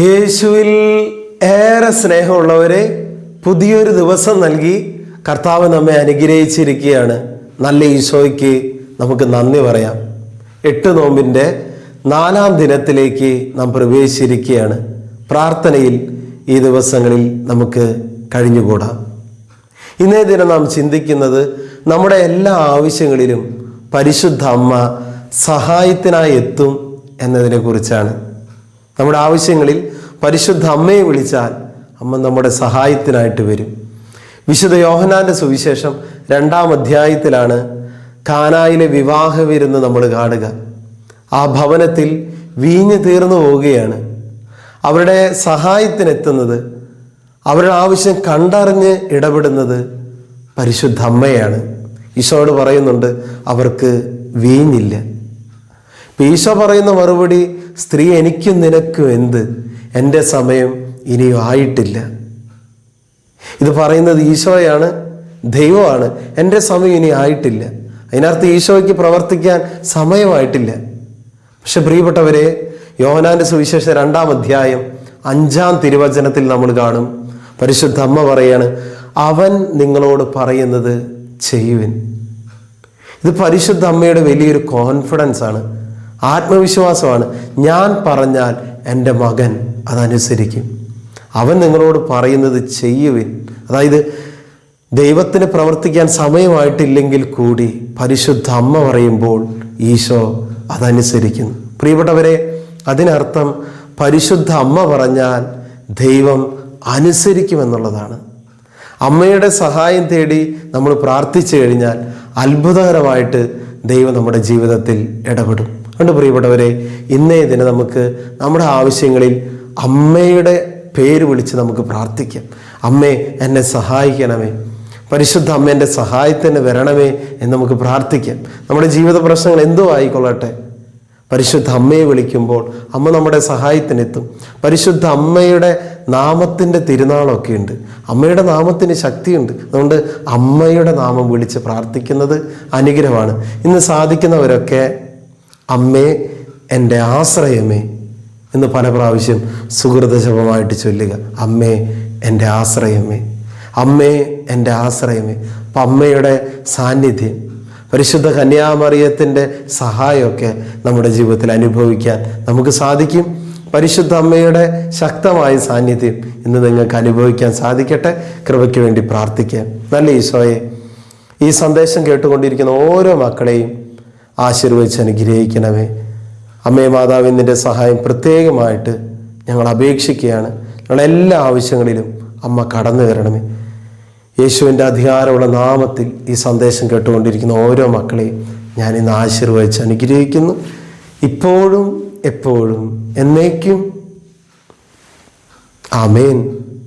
യേശുവിൽ ഏറെ സ്നേഹമുള്ളവരെ പുതിയൊരു ദിവസം നൽകി കർത്താവ് നമ്മെ അനുഗ്രഹിച്ചിരിക്കുകയാണ്. നല്ല ഈശോയ്ക്ക് നമുക്ക് നന്ദി പറയാം. എട്ട് നോമ്പിന്റെ നാലാം ദിനത്തിലേക്ക് നാം പ്രവേശിച്ചിരിക്കുകയാണ്. പ്രാർത്ഥനയിൽ ഈ ദിവസങ്ങളിൽ നമുക്ക് കഴിഞ്ഞുകൂടാം. ഇന്നേ ദിനം നാം ചിന്തിക്കുന്നത് നമ്മുടെ എല്ലാ ആവശ്യങ്ങളിലും പരിശുദ്ധ അമ്മ സഹായത്തിനായി എത്തും എന്നതിനെ കുറിച്ചാണ് നമ്മുടെ ആവശ്യങ്ങളിൽ പരിശുദ്ധ അമ്മയെ വിളിച്ചാൽ അമ്മ നമ്മുടെ സഹായത്തിനായിട്ട് വരും. വിശുദ്ധ യോഹനാന്റെ സുവിശേഷം രണ്ടാം അധ്യായത്തിലാണ് കാനായിലെ വിവാഹ വിരുന്ന് നമ്മൾ കാണുക. ആ ഭവനത്തിൽ വീഞ്ഞ് തീർന്നു പോവുകയാണ്. അവരുടെ സഹായത്തിനെത്തുന്നത് അവരുടെ ആവശ്യം കണ്ടറിഞ്ഞ് ഇടപെടുന്നത് പരിശുദ്ധ അമ്മയാണ്. ഈശോയോട് പറയുന്നുണ്ട് അവർക്ക് വീഞ്ഞില്ല. ഈശോ പറയുന്ന മറുപടി സ്ത്രീ എനിക്കും നിനക്കും എന്ത്? എന്റെ സമയം ഇനിയും ആയിട്ടില്ല. ഇത് പറയുന്നത് ഈശോയാണ് ദൈവമാണ്. എന്റെ സമയം ഇനി ആയിട്ടില്ല. അതിനർത്ഥം ഈശോയ്ക്ക് പ്രവർത്തിക്കാൻ സമയമായിട്ടില്ല. പക്ഷെ പ്രിയപ്പെട്ടവരെ യോഹനാന്റെ സുവിശേഷ രണ്ടാം അധ്യായം അഞ്ചാം തിരുവചനത്തിൽ നമ്മൾ കാണും. പരിശുദ്ധ അമ്മ പറയാണ് അവൻ നിങ്ങളോട് പറയുന്നത് ചെയ്യുവിൻ. ഇത് പരിശുദ്ധ അമ്മയുടെ വലിയൊരു കോൺഫിഡൻസ് ആണ്. ആത്മവിശ്വാസമാണ്. ഞാൻ പറഞ്ഞാൽ എന്റെ മകൻ അതനുസരിക്കും അവൻ നിങ്ങളോട് പറയുന്നത് ചെയ്യുവിൻ. അതായത് ദൈവത്തിന് പ്രവർത്തിക്കാൻ സമയമായിട്ടില്ലെങ്കിൽ കൂടി പരിശുദ്ധ അമ്മ പറയുമ്പോൾ ഈശോ അതനുസരിക്കുന്നു. പ്രിയപ്പെട്ടവരെ അതിനർത്ഥം പരിശുദ്ധ അമ്മ പറഞ്ഞാൽ ദൈവം അനുസരിക്കുമെന്നുള്ളതാണ്. അമ്മയുടെ സഹായം തേടി നമ്മൾ പ്രാർത്ഥിച്ചു കഴിഞ്ഞാൽ അത്ഭുതകരമായിട്ട് ദൈവം നമ്മുടെ ജീവിതത്തിൽ ഇടപെടും. അതുകൊണ്ട് പ്രിയപ്പെട്ടവരെ ഇന്നേ ദിനം നമുക്ക് നമ്മുടെ ആവശ്യങ്ങളിൽ അമ്മയുടെ പേര് വിളിച്ച് നമുക്ക് പ്രാർത്ഥിക്കാം. അമ്മേ എന്നെ സഹായിക്കണമേ. പരിശുദ്ധ അമ്മേന്റെ സഹായത്തിന് വരണമേ എന്ന് നമുക്ക് പ്രാർത്ഥിക്കാം. നമ്മുടെ ജീവിത പ്രശ്നങ്ങൾ എന്തോ ആയിക്കൊള്ളട്ടെ. പരിശുദ്ധ അമ്മയെ വിളിക്കുമ്പോൾ അമ്മ നമ്മുടെ സഹായത്തിനെത്തും. പരിശുദ്ധ അമ്മയുടെ നാമത്തിന്റെ തിരുനാളൊക്കെ ഉണ്ട്. അമ്മയുടെ നാമത്തിന് ശക്തിയുണ്ട്. അതുകൊണ്ട് അമ്മയുടെ നാമം വിളിച്ച് പ്രാർത്ഥിക്കുന്നത് അനുഗ്രഹമാണ്. ഇന്ന് സാധിക്കുന്നവരൊക്കെ അമ്മേ എന്റെ ആശ്രയമേ എന്ന് പല പ്രാവശ്യം സുഹൃതശപമായിട്ട് ചൊല്ലുക. അമ്മേ എന്റെ ആശ്രയമേ. അമ്മേ എന്റെ ആശ്രയമേ. അപ്പം അമ്മയുടെ സാന്നിധ്യം പരിശുദ്ധ കന്യാമറിയത്തിന്റെ സഹായമൊക്കെ നമ്മുടെ ജീവിതത്തിൽ അനുഭവിക്കാൻ നമുക്ക് സാധിക്കും. പരിശുദ്ധ അമ്മയുടെ ശക്തമായ സാന്നിധ്യം ഇന്ന് നിങ്ങൾക്ക് അനുഭവിക്കാൻ സാധിക്കട്ടെ. കൃപയ്ക്ക് വേണ്ടി പ്രാർത്ഥിക്കാം. നല്ല ഈശോയെ ഈ സന്ദേശം കേട്ടുകൊണ്ടിരിക്കുന്ന ഓരോ മക്കളെയും ആശീർവദിച്ച് അനുഗ്രഹിക്കണമേ. അമ്മേ മാതാവിന്റെ സഹായം പ്രത്യേകമായിട്ട് ഞങ്ങൾ അപേക്ഷിക്കുകയാണ്. ഞങ്ങളുടെ എല്ലാ ആവശ്യങ്ങളിലും അമ്മ കടന്നു വരണമേ. യേശുവിന്റെ അധികാരമുള്ള നാമത്തിൽ ഈ സന്ദേശം കേട്ടുകൊണ്ടിരിക്കുന്ന ഓരോ മക്കളെയും ഞാൻ ഇന്ന് ആശീർവദിച്ച് അനുഗ്രഹിക്കുന്നു. ഇപ്പോഴും എപ്പോഴും എന്നേക്കും. ആമേൻ.